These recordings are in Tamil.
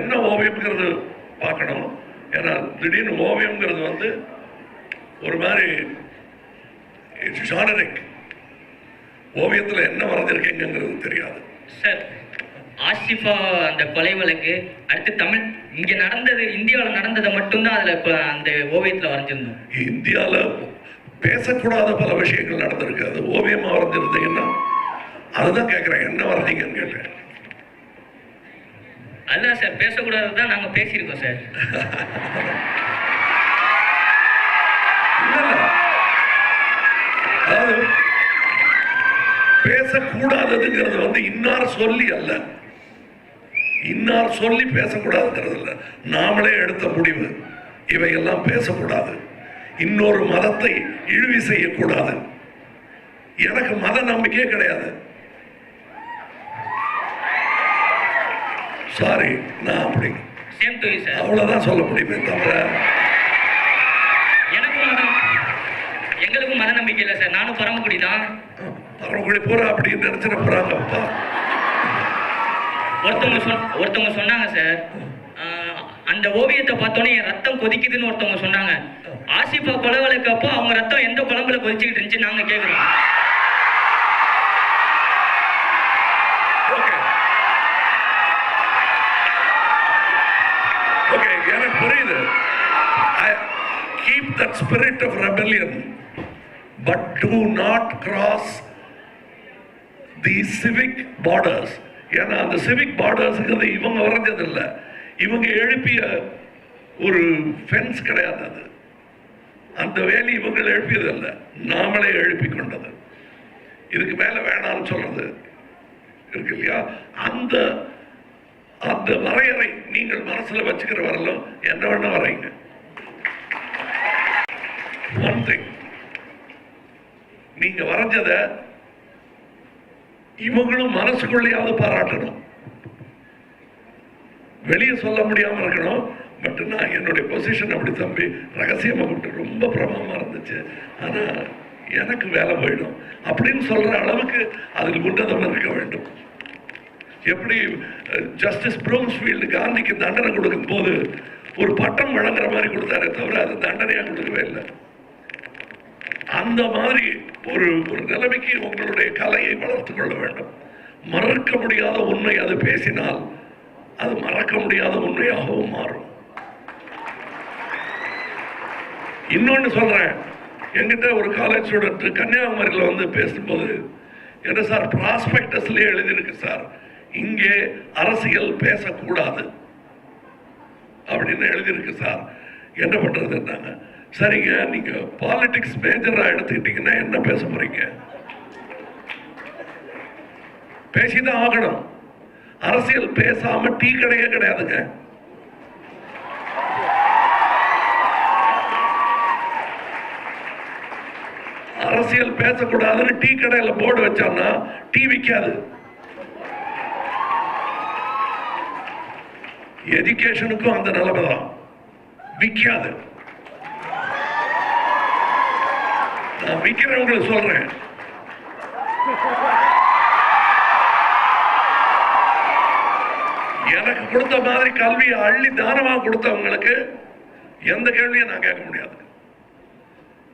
என்ன ஓவியம்ங்கிறது பார்க்கணும். ஏன்னா திடீர்னு ஓவியம்ங்கிறது வந்து ஒரு மாதிரி ஜானரிக் ஓவியத்துல என்ன வரைஞ்சிருக்கீங்கிறது தெரியாது. சார் ஆசிஃபா அந்த கொலை வழக்கு அடுத்து தமிழ் இங்க நடந்தது இந்தியாவில் நடந்ததை மட்டும்தான் அதுல அந்த ஓவியத்துல வரைஞ்சிருந்தோம். இந்தியால பேசக்கூடாத பல விஷயங்கள் நடந்திருக்கு. அது ஓவியமா வரைஞ்சிருந்தீங்கன்னா அதுதான் கேட்குறேன் என்ன வரைஞ்சீங்கன்னு கேட்டேன். அதுதான் சார் பேசக்கூடாது தான் நாங்கள் பேசியிருக்கோம் சார். பேசக்கூடாதுங்கிறது வந்து இன்னார் சொல்லி அல்ல. இன்னார் சொல்லி பேசக்கூடாதுங்கிறது இல்ல. நாமளே எடுத்த முடிவு. இவையெல்லாம் பேசக்கூடாது. இன்னொரு மதத்தை இழிவு செய்யக்கூடாது. எனக்கு மத நம்பிக்கையே கிடையாது. சாரி நான் அப்படி சேம் டு சார் அவ்வளவுதான் சொல்ல முடியுமே தவிர. எங்களுக்கும் மத நம்பிக்கை இல்லை சார் நானும் பரமக்குடி தான் அவங்களுடைய பூரா அப்படின்னு நினைச்சிட ஒருத்தவங்க சொன் ஒருத்தவங்க சொன்னாங்க சார் அந்த ஓவியத்தை பார்த்தோன்னே என் ரத்தம் கொதிக்குதுன்னு ஒருத்தவங்க சொன்னாங்க. ஆசிஃபா கொலை வழக்கு அப்போ அவங்க ரத்தம் எந்த குழம்புல கொதிச்சுக்கிட்டு இருந்துச்சு நாங்க கேட்குறோம் keep that spirit of rebellion but do not cross the civic borders ஏன்னா அந்த சிவிக் பார்டர்ஸுங்கிறது இவங்க வரைஞ்சதில்லை. இவங்க எழுப்பிய ஒரு ஃபென்ஸ் கிடையாது அது அந்த வேலி இவங்க எழுப்பியதில்லை. நாமளே எழுப்பி கொண்டது. இதுக்கு மேலே வேணாம்னு சொல்றது இருக்கு இல்லையா? அந்த அந்த வரையறை நீங்கள் மனசில் வச்சுக்கிற வரலும் என்ன வேணா வரைங்க ஒன் திங் நீங்க வரைஞ்சத இவங்களும் மனசுக்குள்ளேயாவது பாராட்டணும். வெளியே சொல்ல முடியாம இருக்கணும். பட் நான் என்னுடைய பொசிஷன் அப்படி தம்பி ரகசியமா விட்டு ரொம்ப பிரபலமா இருந்துச்சு. ஆனா எனக்கு வேலை போயிடும். அப்படின்னு சொல்ற அளவுக்கு அதில் உன்னதம் இருக்க வேண்டும். எப்படி ஜஸ்டிஸ் ப்ரூம்ஸ்ஃபீல்டு காந்திக்கு தண்டனை கொடுக்கும் போது ஒரு பட்டம் வழங்குற மாதிரி கொடுத்தாரே தவிர அது தண்டனையாக கொடுக்கவே இல்லை. அந்த மாதிரி ஒரு ஒரு நிலைமைக்கு உங்களுடைய கலையை வளர்த்து கொள்ள வேண்டும். மறக்க முடியாத உண்மை அது பேசினால் அது மறக்க முடியாத உண்மையாகவும் மாறும். இன்னொன்று சொல்றேன். என்கிட்ட ஒரு காலேஜ் ஸ்டூடெண்ட் கன்னியாகுமரியில் வந்து பேசும்போது என்ன சார் ப்ராஸ்பெக்டஸ்லேயே எழுதியிருக்கு சார். இங்கே அரசியல் பேசக்கூடாது. அப்படின்னு எழுதியிருக்கு சார். என்ன பண்ணுறதுன்னாங்க சரிங்க நீங்க பாலிடிக்ஸ் மேஜரா எடுத்துக்கிட்டீங்கன்னா என்ன பேச போறீங்க? பேசிதான் ஆகணும். அரசியல் பேசாம டீ கடையே கிடையாதுங்க. அரசியல் பேசக்கூடாதுன்னு டீ கடையில போர்டு வச்சான்னா டீ விற்காது எஜுகேஷனுக்கும் அந்த நிலைமை தான் விற்காது நான் விற்கிறவங்களுக்கு சொல்றேன். எனக்கு கொடுத்த மாதிரி கல்வியை அள்ளி தானமாக கொடுத்தவங்களுக்கு எந்த கேள்வியும் நான் கேட்க முடியாது.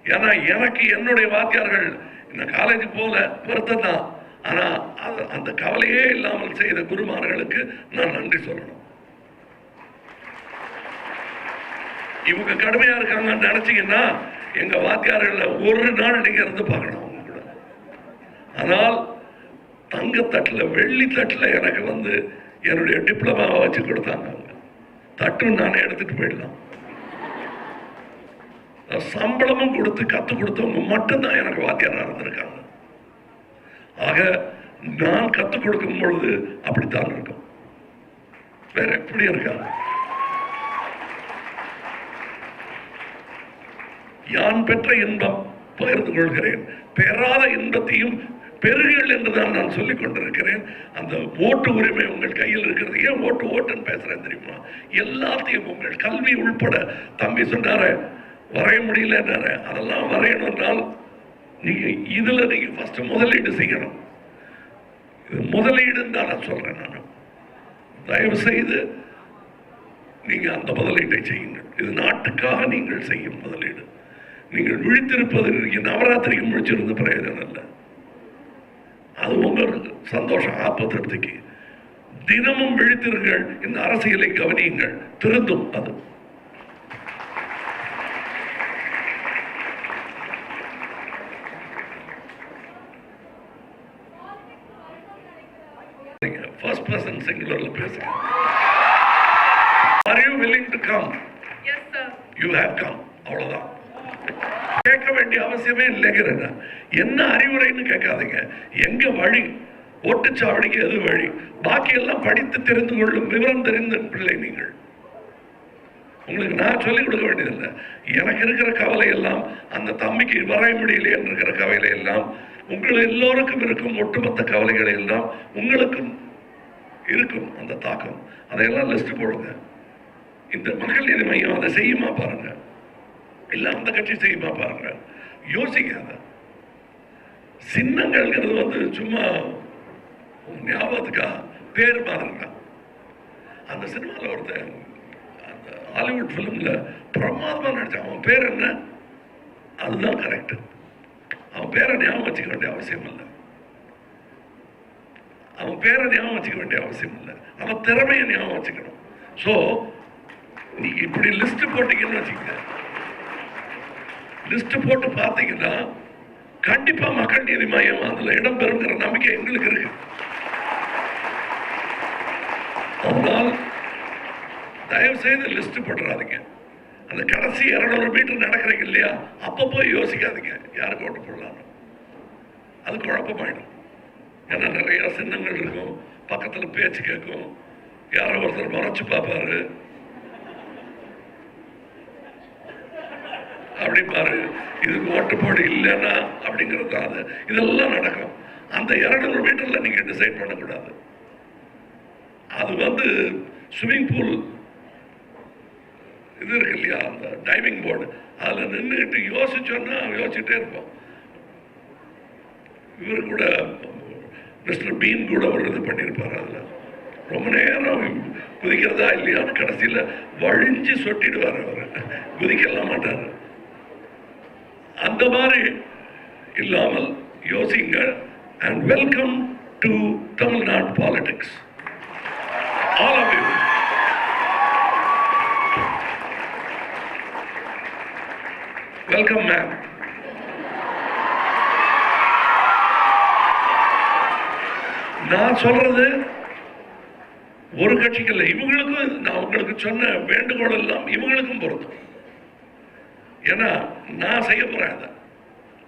ஏன்னா எனக்கு என்னுடைய வாத்தியார்கள் இந்த காலேஜ் போல வருத்தம் தான் ஆனா அது- அந்த கவலையே இல்லாமல் செய்த குருமார்களுக்கு நான் நன்றி சொல்லணும். இவங்க கடுமையா இருக்காங்கன்னு நினைச்சீங்கன்னா எங்க வாத்தியார்கள்ல ஒரு நாள் நீங்க இருந்து பார்க்கணும் அவங்க கூட. ஆனால் தங்கத்தட்டுல வெள்ளி தட்டுல எனக்கு வந்து என்னுடைய டிப்ளமாவை வச்சு கொடுத்தாங்க அவங்க. தட்டும் நானே எடுத்துட்டு போயிடலாம். சம்பளமும் கொடுத்து கத்து கொடுத்தவங்க மட்டும்தான் எனக்கு வாத்தியாரா இருந்திருக்காங்க. ஆக நான் கற்றுக் கொடுக்கும் பொழுது அப்படித்தான் இருக்கும். வேற எப்படி இருக்காங்க? யான் பெற்ற இன்பம் பகிர்ந்து கொள்கிறேன். பெறாத இன்பத்தையும் பெறுகள் என்றுதான் நான் சொல்லிக் கொண்டிருக்கிறேன். அந்த ஓட்டு உரிமை உங்கள் கையில் இருக்கிறது. ஏன் ஓட்டு ஓட்டுன்னு பேசுறேன் தெரியுமா? எல்லாத்தையும் உங்கள் கல்வி உள்பட. தம்பி சொன்னார வரைய முடியலன்னார அதெல்லாம் வரையணும்னால் நீங்க இதுல நீங்க ஃபர்ஸ்ட் முதலீடு செய்யணும். இது முதலீடுன்னு தான் நான் சொல்றேன் நான். தயவு செய்து நீங்க அந்த முதலீட்டை செய்யுங்கள். இது நாட்டுக்காக நீங்கள் செய்யும் முதலீடு. நீங்கள் விழித்திருப்பது இன்னைக்கு நவராத்திரிக்கு முழிச்சிருந்த பிரயோஜனம் இல்லை அது உங்களுக்கு சந்தோஷம் ஆப்ப திருப்திக்கு தினமும் விழித்திருங்கள். இந்த அரசியலை கவனியுங்கள். திருந்தும் அது. ஃபர்ஸ்ட் பர்சன் சிங்குலர்ல பேசுங்க. Are you come? Yes, sir. You have come அவ்வளவுதான். கேட்க வேண்டிய அவசியமே இல்லைங்கிறேன் என்ன அறிவுரைன்னு கேட்காதீங்க. எங்க வழி? ஓட்டுச்சாவடிக்கு எது வழி? பாக்கி எல்லாம் படித்து தெரிந்து கொள்ளும் விவரம் தெரிந்த பிள்ளை நீங்கள். உங்களுக்கு நான் சொல்லிக் கொடுக்க வேண்டியதில்லை. எனக்கு இருக்கிற கவலை எல்லாம் அந்த தம்பிக்கு வர முடியலையே இருக்கிற கவலை எல்லாம் உங்கள் எல்லோருக்கும் இருக்கும் ஒட்டுமொத்த கவலைகளை எல்லாம் உங்களுக்கும் இருக்கும் அந்த தாக்கம். அதையெல்லாம் லிஸ்ட் போடுங்க. இந்த மக்கள் நீதி மையம்? அதை செய்யுமா பாருங்க. எல்லாம் அந்த கட்சி செய்யுமா பாருங்க யோசிக்காத. சின்னங்கள்ங்கிறது வந்து சும்மா ஞாபகத்துக்கா பேர் மாதிரி அந்த சினிமாவில் ஒருத்தன் அந்த ஹாலிவுட் ஃபிலிம்ல பிரமாதமா நடிச்சான் அவன் பேர் என்ன? அதுதான் கரெக்ட் அவன் பேரை ஞாபகம் வச்சுக்க வேண்டிய அவசியம் இல்லை. அவன் பேரை ஞாபகம் வச்சுக்க வேண்டிய அவசியம் இல்லை. அவன் திறமையை ஞாபகம் வச்சுக்கணும். ஸோ நீங்கள் இப்படி லிஸ்ட் போட்டீங்கன்னு வச்சுக்கோங்க. லிஸ்ட் போட்டு பார்த்தீங்கன்னா கண்டிப்பா மக்கள் நீதி மையம் அதுல இடம் பெறுங்கிற நம்பிக்கை எங்களுக்கு இருக்கு. அதனால் தயவு செய்து லிஸ்ட் போட்டுறாதீங்க. அந்த கடைசி இருநூறு மீட்டர் நடக்கிறீங்க இல்லையா அப்ப போய் யோசிக்காதீங்க. யாருக்கு ஓட்டு போடலாம்? அது குழப்பமாயிடும். ஏன்னா நிறைய சின்னங்கள் இருக்கும் பக்கத்தில் பேச்சு கேட்கும். யாரோ ஒருத்தர் மறைச்சு பார்ப்பாரு. அப்படி பாரு இது ஓட்டுப்பாடு இல்லைன்னா அப்படிங்கிறது அது இதெல்லாம் நடக்கும். அந்த இரநூறு மீட்டர்ல நீங்க டிசைட் பண்ணக்கூடாது. அது வந்து ஸ்விம்மிங் பூல் இது இருக்கு இல்லையா? அந்த டைவிங் போர்டு அதில் நின்றுக்கிட்டு யோசிச்சோன்னா யோசிச்சுட்டே இருப்போம். இவர் கூட மிஸ்டர் பீன் கூட ஒரு இது பண்ணியிருப்பார் அதில். ரொம்ப நேரம் குதிக்கிறதா இல்லையான்னு கடைசியில வழிஞ்சு சொட்டிடுவார் அவர். குதிக்கலாம் மாட்டார். அந்த மாதிரி இல்லாமல் யோசிங்க and welcome to Tamil Nadu politics all of you welcome ma'am நான் சொல்றது ஒரு கட்சிக்கு இல்லை இவங்களுக்கும் நான் உங்களுக்கு சொன்ன வேண்டுகோள் எல்லாம் இவங்களுக்கும் பொருந்தும். ஏன்னா நான் செய்ய போகிறேன் அதை.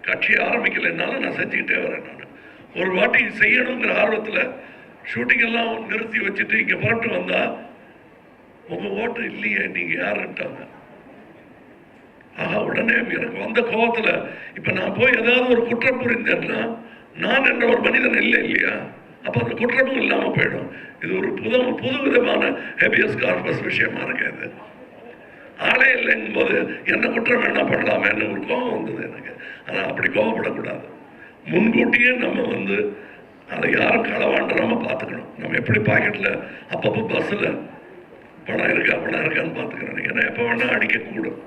கட்சி ஆரம்பிக்கலைன்னாலும் நான் செஞ்சுக்கிட்டே வரேன் நான். ஒரு வாட்டி செய்யணுங்கிற ஆர்வத்தில் ஷூட்டிங் எல்லாம் நிறுத்தி வச்சுட்டு இங்கே புறப்பட்டு வந்தால் உங்கள் ஓட்டு இல்லையே நீங்கள் யாருன்ட்டாங்க. ஆஹா உடனே எனக்கு வந்த கோபத்தில் இப்போ நான் போய் ஏதாவது ஒரு குற்றம் புரிந்தேன்னா நான் என்ற ஒரு மனிதன் இல்லை இல்லையா? அப்போ அந்த குற்றமும் இல்லாமல் போயிடும். இது ஒரு புது புது விதமான ஹெபியஸ் கார்பஸ் விஷயமா இருக்கு இது. ஆளே இல்லைங்கும் போது என்ன குற்றம் என்ன பண்ணலாமேன்னு ஒரு கோபம் வந்தது எனக்கு. ஆனால் அப்படி கோபப்படக்கூடாது. முன்கூட்டியே நம்ம வந்து அதை யாரும் களவாண்டுறாம பார்த்துக்கணும். நம்ம எப்படி பாக்கெட்டில் அப்பப்போ பஸ்ஸில் பணம் இருக்கா பணம் இருக்கான்னு பார்த்துக்கிறோம் ஏன்னா எப்போ வேணால் அடிக்கக்கூடும்.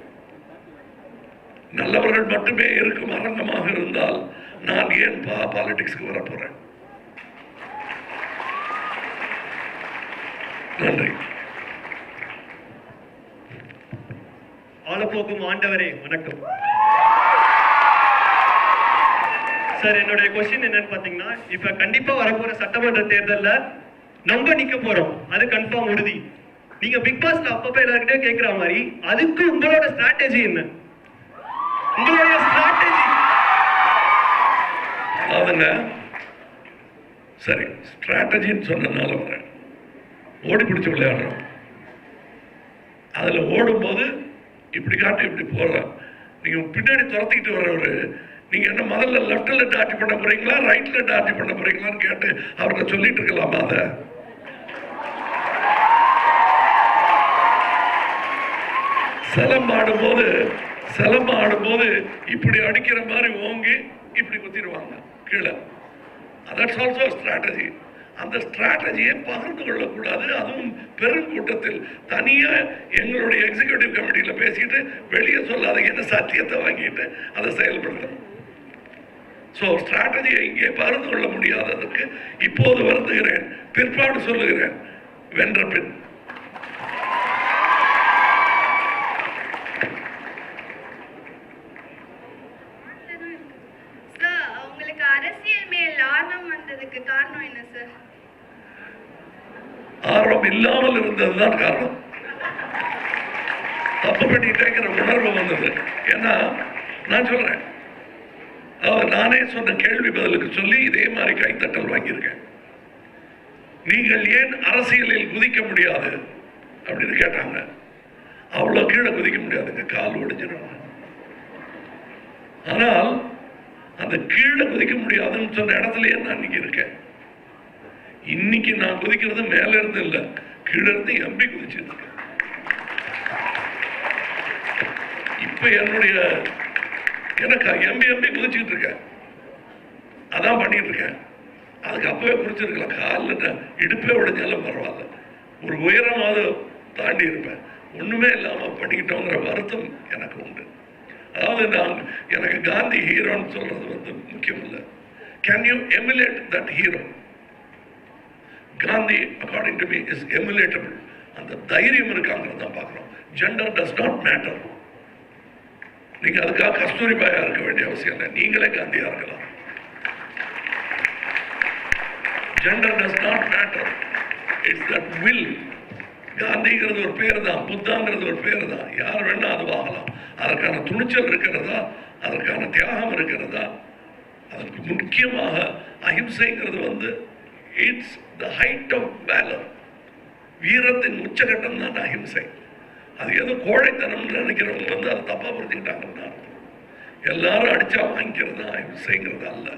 நல்லவர்கள் மட்டுமே இருக்கும் அரங்கமாக இருந்தால் நான் ஏன் பா பாலிடிக்ஸ்க்கு வர நன்றி. காலப்போக்கும் ஆண்டவரே வணக்கம். சார் என்னுடைய கொஸ்டின் என்னன்னு பாத்தீங்கன்னா இப்ப கண்டிப்பா வரப்போற சட்டமன்ற தேர்தல்ல நம்ம நிக்க போறோம். அது கன்ஃபார்ம் உறுதி. நீங்க பிக் பாஸ்ல அப்பப்ப எல்லாருக்கிட்டே கேக்குற மாதிரி அதுக்கு உங்களோட ஸ்ட்ராட்டஜி என்ன? உங்களுடைய ஸ்ட்ராட்டஜி அவங்க சரி ஸ்ட்ராட்டஜின்னு சொன்னதுனால வரேன். ஓடி பிடிச்சு விளையாடுறோம். அதுல ஓடும்போது இப்படி காட்டு இப்படி போகலாம் நீங்கள் பின்னாடி துரத்திக்கிட்டு வர்றவர் நீங்கள் என்ன முதல்ல லெஃப்ட்ல டாட்டி பண்ண போகிறீங்களா ரைட்டில் டாட்டி பண்ண போகிறீங்களான்னு கேட்டு அவர்கிட்ட சொல்லிட்டு இருக்கலாமா அதை? சிலம்பு ஆடும்போது சிலம்பு ஆடும்போது இப்படி அடிக்கிற மாதிரி ஓங்கி இப்படி குத்திடுவாங்க கீழே. அதட்ஸ் ஆல்சோ ஸ்ட்ராட்டஜி அந்த ஸ்ட்ராட்டஜியை பகிர்ந்து கொள்ளக்கூடாது. அதுவும் பெரும் கூட்டத்தில். தனியா எங்களுடைய எக்ஸிகியூட்டிவ் கமிட்டியில் பேசிட்டு வெளியே சொல்லாத என்ன சத்தியத்தை வாங்கிட்டு அதை செயல்படுத்தணும். ஸோ ஸ்ட்ராட்டஜியை இங்கே பகிர்ந்து கொள்ள முடியாததற்கு இப்போது வருந்துகிறேன். பிற்பாடு சொல்லுகிறேன். வென்ற பின். உங்களுக்கு அரசியல் மேல் ஆர்வம் வந்ததுக்கு காரணம் என்ன சார்? ஆர்வம் இல்லாமல் இருந்ததுதான் காரணம். தப்பு பண்ணிட்டேங்கிற உணர்வு வந்தது. ஏன்னா நான் சொல்றேன். அதாவது நானே சொன்ன கேள்வி பதிலுக்கு சொல்லி இதே மாதிரி கைத்தட்டல் வாங்கியிருக்கேன். நீங்கள் ஏன் அரசியலில் குதிக்க முடியாது? அப்படின்னு கேட்டாங்க. அவ்வளோ கீழே குதிக்க முடியாதுங்க. கால் ஒடிஞ்சிடும். ஆனால் அந்த கீழே குதிக்க முடியாதுன்னு சொன்ன இடத்துலயே நான் இன்னைக்கு இருக்கேன். இன்னைக்கு நான் குதிக்கிறது மேல இருந்து இல்ல. கீழ இருந்து எம்பி குதிச்சிட்டு இருக்கேன். இப்ப என்னுடைய எனக்கு எம்பி எம்பி குதிச்சுட்டு இருக்கேன். அதான் பண்ணிட்டு இருக்கேன். அதுக்கு அப்பவே குடிச்சிருக்கலாம். காலில் இடுப்பே உடைஞ்சாலும் பரவாயில்ல. ஒரு உயரமாவது தாண்டி இருப்பேன். ஒண்ணுமே இல்லாம பண்ணிக்கிட்டோங்கிற வருத்தம் எனக்கு உண்டு. அதாவது நான் எனக்கு காந்தி ஹீரோன்னு சொல்றது வந்து முக்கியம் இல்லை. Can you emulate that hero Gandhi according to me is emulatable அந்த தைரியம் இருக்காங்கிறத தான் பார்க்குறோம். ஜெண்டர் டஸ் நாட் மேட்டர் நீங்கள் அதுக்காக கஸ்தூரிபாயாக இருக்க வேண்டிய அவசியம் இல்லை. நீங்களே காந்தியாக இருக்கலாம். Gender does not matter it's that will காந்திங்கிறது ஒரு பேர் தான். புத்தாங்கிறது ஒரு பேர் தான். யார் வேணா அது அதற்கான துணிச்சல் இருக்கிறதா? அதற்கான தியாகம் இருக்கிறதா? அதற்கு முக்கியமாக அஹிம்சைங்கிறது வந்து it's the height of valour வீரத்தின் உச்சகட்டம் தான் அஹிம்சை அது ஏதோ கோழைத்தனம்னு நினைக்கிறவங்க வந்து அதை தப்பாக புரிஞ்சுக்கிட்டாங்கன்னு அர்த்தம். எல்லாரும் அடிச்சா வாங்கிக்கிறது தான் அஹிம்சைங்கிறது அல்ல.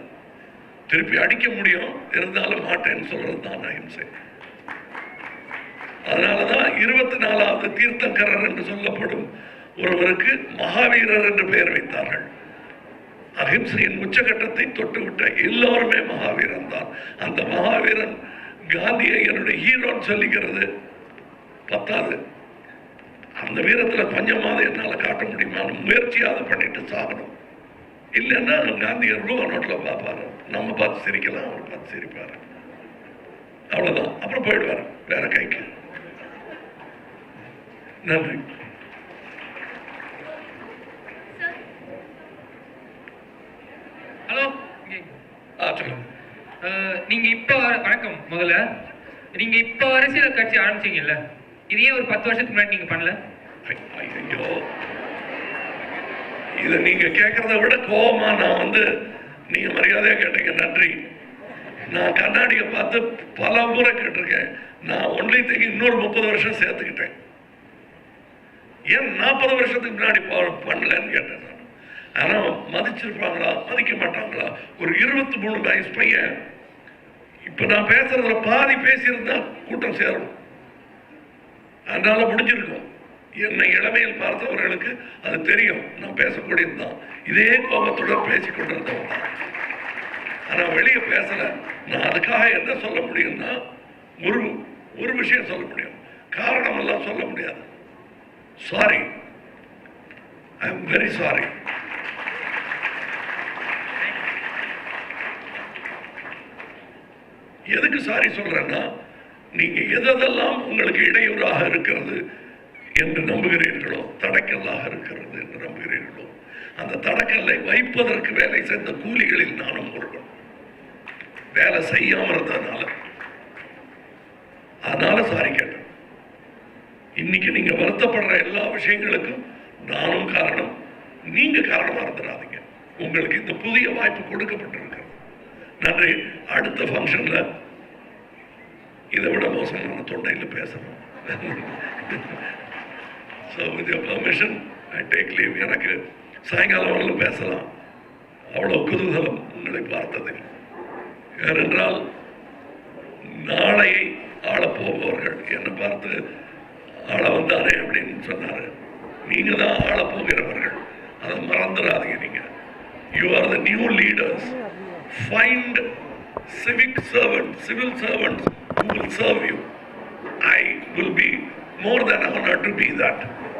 திருப்பி அடிக்க முடியும். இருந்தாலும் மாட்டேன்னு சொல்றது தான் அஹிம்சை அதனாலதான் இருபத்தி நாலாவது தீர்த்தங்கரர் என்று சொல்லப்படும் ஒருவருக்கு மகாவீரர் என்று பெயர் வைத்தார்கள். அஹிம்சையின் உச்சகட்டத்தை தொட்டுவிட்ட எல்லோருமே மகாவீரன் தான். அந்த மகாவீரன் காந்தியை என்னுடைய ஹீரோன்னு சொல்லிக்கிறது. பத்தாது. அந்த வீரத்தில் கொஞ்சமாவது என்னால் காட்ட முடியுமான்னு முயற்சியாவது பண்ணிட்டு சாகணும். இல்லைன்னா காந்தியர் ரூபா நோட்டில் பார்ப்பாரு. நம்ம பார்த்து சிரிக்கலாம் அவர் பார்த்து சிரிப்பாரு. அவ்வளோதான் அப்புறம் போயிடுவாரு வேற கைக்கு. நன்றி சார் ஹலோ ஆ நீங்க இப்ப வணக்கம் முதல்ல. நீங்க இப்ப அரசியல் கட்சி ஆரம்பிச்சீங்கல்ல இது ஏன் ஒரு பத்து வருஷத்துக்கு முன்னாடி நீங்க பண்ணல? ஐயோ இதை நீங்க கேட்கறத விட கோவமா நான் வந்து நீங்க மரியாதையா கேட்டீங்க நன்றி. நான் கண்ணாடியை பார்த்து பல முறை கேட்டிருக்கேன். நான் ஒன்லி திங்க இன்னொரு முப்பது வருஷம் சேர்த்துக்கிட்டேன். ஏன் நாற்பது வருஷத்துக்கு முன்னாடி பண்ணலன்னு கேட்டேன். ஆனால் மதிச்சிருப்பாங்களா? மதிக்க மாட்டாங்களா? ஒரு இருபத்தி மூணு வயசு பையன். இப்போ நான் பேசுறதுல பாதி பேசியிருந்தா கூட்டம் சேரும். அதனால முடிஞ்சிருக்கும். என்னை இளமையில் பார்த்தவர்களுக்கு அது தெரியும். நான் பேசக்கூடியது தான். இதே கோபத்துடன் பேசிக் கொண்டிருந்தவன் தான் ஆனா வெளியே பேசல. நான் அதுக்காக என்ன சொல்ல முடியும்னா ஒரு ஒரு விஷயம் சொல்ல முடியும். காரணம் எல்லாம் சொல்ல முடியாது. Sorry I am very sorry எதுக்கு சாரி சொல்றேன்னா நீங்க எதெல்லாம் உங்களுக்கு இடையூறாக இருக்கிறது என்று நம்புகிறீர்களோ தடக்கல்லாக இருக்கிறது என்று நம்புகிறீர்களோ அந்த தடக்கல்லை வைப்பதற்கு வேலை செய்த கூலிகளில் நானும் ஒருவன். வேலை செய்யாம இருந்ததுனால. அதனால சாரி கேட்டேன். இன்னைக்கு நீங்க வருத்தப்படுற எல்லா விஷயங்களுக்கும் நானும் காரணம் நீங்க காரணமா இருந்துடாதீங்க. உங்களுக்கு இந்த புதிய வாய்ப்பு கொடுக்கப்பட்டிருக்கு. நன்றி. அடுத்த ஃபங்க்ஷனில் இதை விட மோசமான தொண்டையில் பேசணும். So with your permission I take leave எனக்கு சாயங்காலம் வரலும் பேசலாம். அவ்வளோ குதூகலம் உங்களை பார்த்ததில். ஏனென்றால் நாளையை ஆளப்போபவர்கள் என்னை பார்த்து ஆள வந்தாரே அப்படின்னு சொன்னார். நீங்கள் தான் ஆள போகிறவர்கள். அதை மறந்துடாதீங்க நீங்கள் you are the new leaders find civic servants, civil servants who will serve you. I will be more than honored to be that.